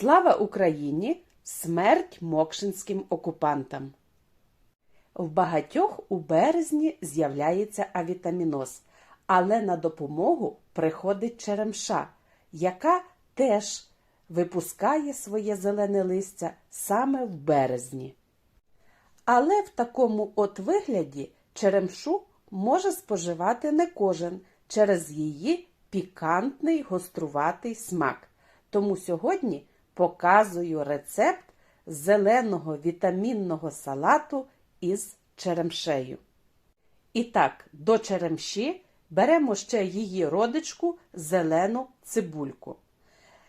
Слава Україні! Смерть мокшинським окупантам! В багатьох у березні з'являється авітаміноз, але на допомогу приходить черемша, яка теж випускає своє зелене листя саме в березні. Але в такому от вигляді черемшу може споживати не кожен через її пікантний гоструватий смак. Тому сьогодні показую рецепт зеленого вітамінного салату із черемшею. І так, до черемші беремо ще її родичку зелену цибульку.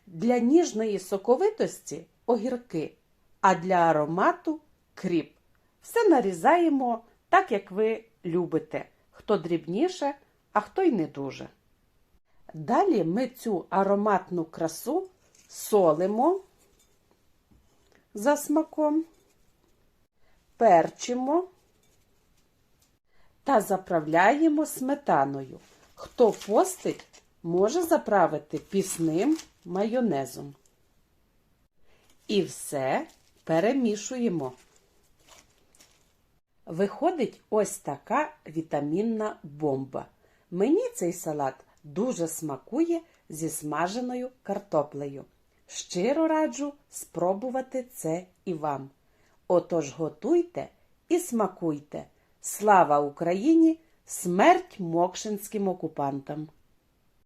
Для ніжної соковитості огірки, а для аромату кріп. Все нарізаємо так, як ви любите, хто дрібніше, а хто й не дуже. Далі ми цю ароматну красу солимо за смаком, перчимо та заправляємо сметаною. Хто постить, може заправити пісним майонезом. І все перемішуємо. Виходить ось така вітамінна бомба. Мені цей салат дуже смакує зі смаженою картоплею. Щиро раджу спробувати це і вам. Отож готуйте і смакуйте. Слава Україні! Смерть мокшинським окупантам!